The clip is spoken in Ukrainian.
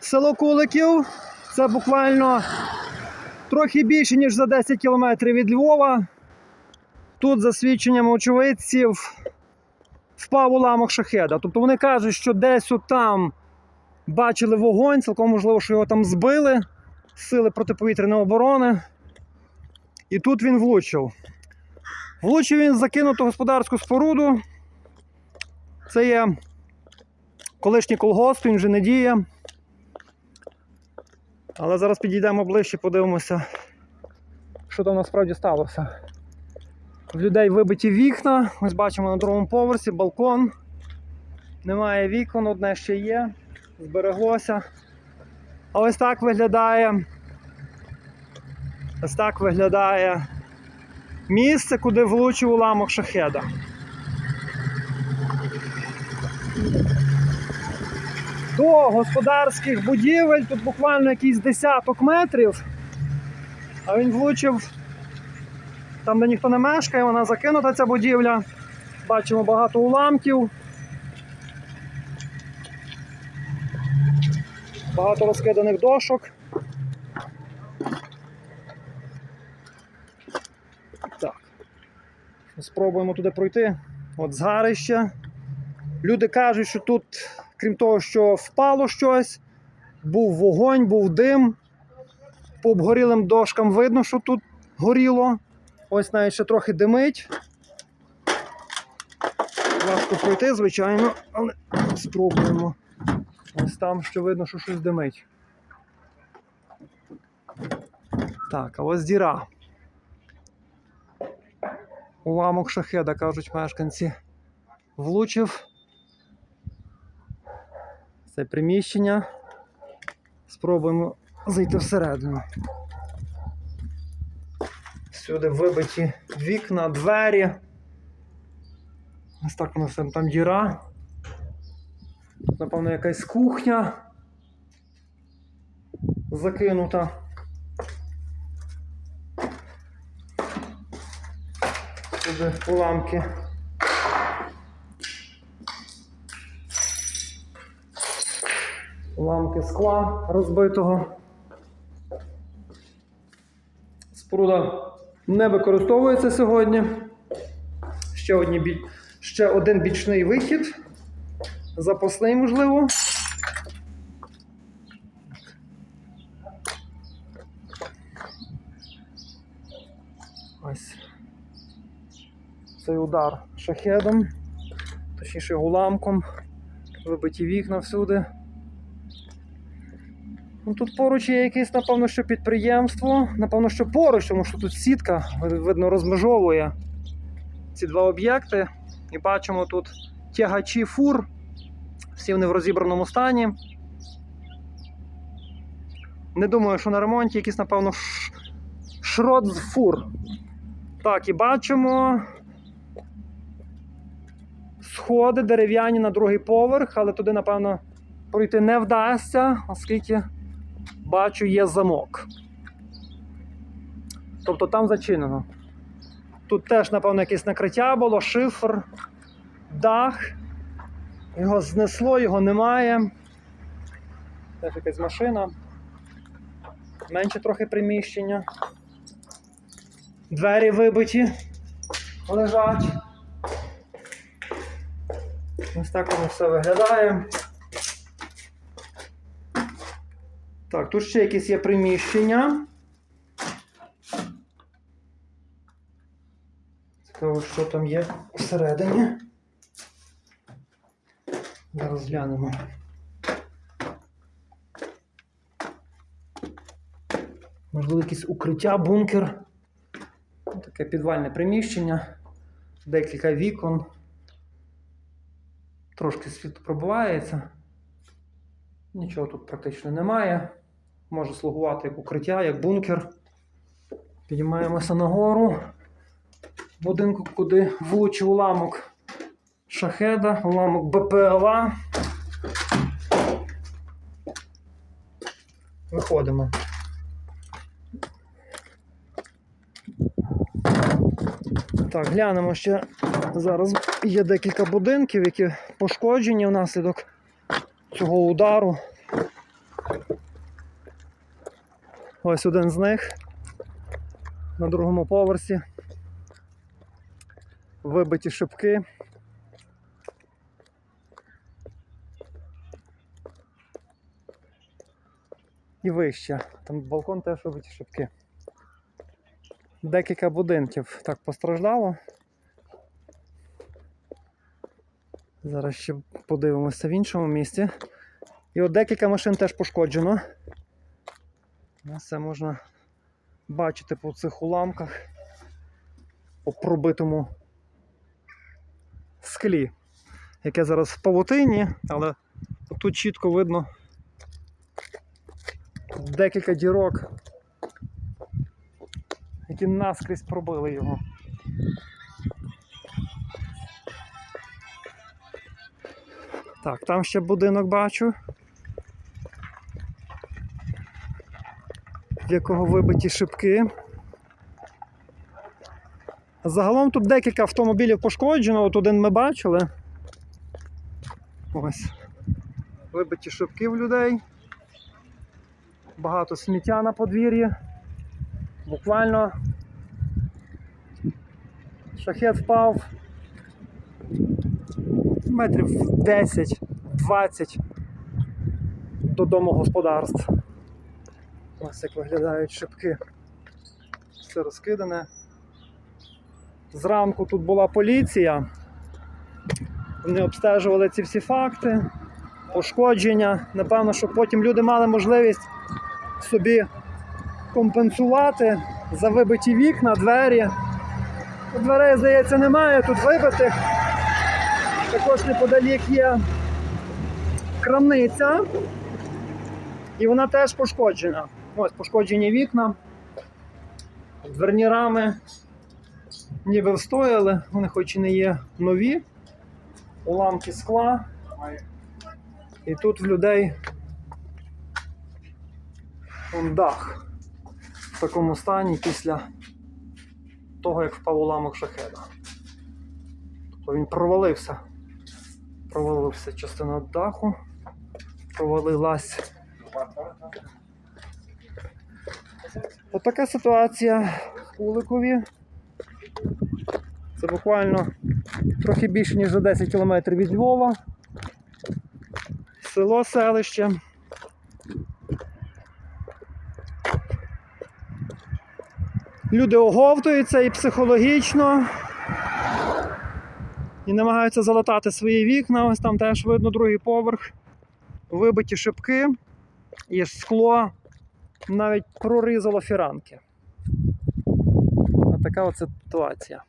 Село Куликів. Це буквально трохи більше, ніж за 10 кілометрів від Львова. Тут, за свідченням очевидців, впав уламок шахеда. Тобто вони кажуть, що десь там бачили вогонь, цілком можливо, що його там збили сили протиповітряної оборони. І тут він влучив. Влучив він закинуту господарську споруду. Це є колишній колгосп, він вже не діє. Але зараз підійдемо ближче, подивимося, що там насправді сталося. В людей вибиті вікна. Ось бачимо на другому поверсі балкон. Немає вікон, одне ще є, збереглося. А ось так виглядає. Ось так виглядає місце, куди влучив уламок шахеда. До господарських будівель тут буквально якийсь десяток метрів, а він влучив там, де ніхто не мешкає, вона закинута ця будівля. Бачимо багато уламків. Багато розкиданих дошок. Так. Спробуємо туди пройти. От згарище. Люди кажуть, що тут, крім того, що впало щось, був вогонь, був дим. По обгорілим дошкам видно, що тут горіло. Ось навіть ще трохи димить. Важко пройти, звичайно, але спробуємо. Ось там ще видно, що щось димить. Так, а ось діра. Уламок шахеда, кажуть мешканці. Влучив. Це приміщення. Спробуємо зайти всередину. Всюди вибиті вікна, двері. Ось так воно все там діра. Напевно, якась кухня закинута. Сюди уламки. Уламки скла розбитого. Споруда не використовується сьогодні. Ще, одні. Ще один бічний вихід. Запасний, можливо. Ось. Цей удар шахедом, точніше уламком. Вибиті вікна всюди. Ну, тут поруч є якесь, напевно, що підприємство. Напевно, що поруч, тому що тут сітка, видно, розмежовує ці два об'єкти. І бачимо тут тягачі фур. Всі вони в розібраному стані. Не думаю, що на ремонті якийсь, напевно, шрот з фур. Так, і бачимо сходи дерев'яні на другий поверх, але туди, напевно, пройти не вдасться, оскільки бачу, є замок. Тобто там зачинено. Тут теж, напевно, якесь накриття було, шифр, дах. Його знесло, його немає. Теж якась машина. Менше трохи приміщення. Двері вибиті, лежать. Ось так воно все виглядає. Так, тут ще якісь є приміщення. Цікаво, що там є всередині. Зараз глянемо. Можливо, якесь укриття, бункер. Таке підвальне приміщення, декілька вікон. Трошки світло пробивається. Нічого тут практично немає. Може слугувати як укриття, як бункер. Підіймаємося нагору будинку, куди влучив уламок шахеда, уламок БПЛА. Виходимо. Так, глянемо ще. Зараз є декілька будинків, які пошкоджені внаслідок цього удару. Ось один з них на другому поверсі. Вибиті шибки. І вище. Там балкон теж вибиті шибки. Декілька будинків так постраждало. Зараз ще подивимося в іншому місці. І от декілька машин теж пошкоджено. Ну, Це можна бачити по цих уламках, по пробитому склі, яке зараз в павутині, але тут чітко видно декілька дірок, які наскрізь пробили його. Так, там ще будинок бачу. В якого вибиті шибки. Загалом тут декілька автомобілів пошкоджено, от один ми бачили. Ось. Вибиті шибки в людей. Багато сміття на подвір'ї. Буквально шахет впав метрів 10-20 до домогосподарств. Ось як виглядають шибки. Все розкидане. Зранку тут була поліція. Вони обстежували ці всі факти, пошкодження. Напевно, щоб потім люди мали можливість собі компенсувати за вибиті вікна, двері. Дверей, здається, немає, тут вибитих. Також неподалік є крамниця. І вона теж пошкоджена. Ось пошкоджені вікна. Дверні рами ніби встояли, вони хоч і не є нові, уламки скла. І тут в людей он дах в такому стані після того, як впав уламок шахеда. Тобто він провалився. Провалився частина даху, провалилась. Отака ситуація в Куликові. Це буквально трохи більше, ніж за 10 кілометрів від Львова. Село селище. Люди оговтуються і психологічно. І намагаються залатати свої вікна. Ось там теж видно другий поверх. Вибиті шибки і скло навіть прорізало фіранки. Отака от ситуація.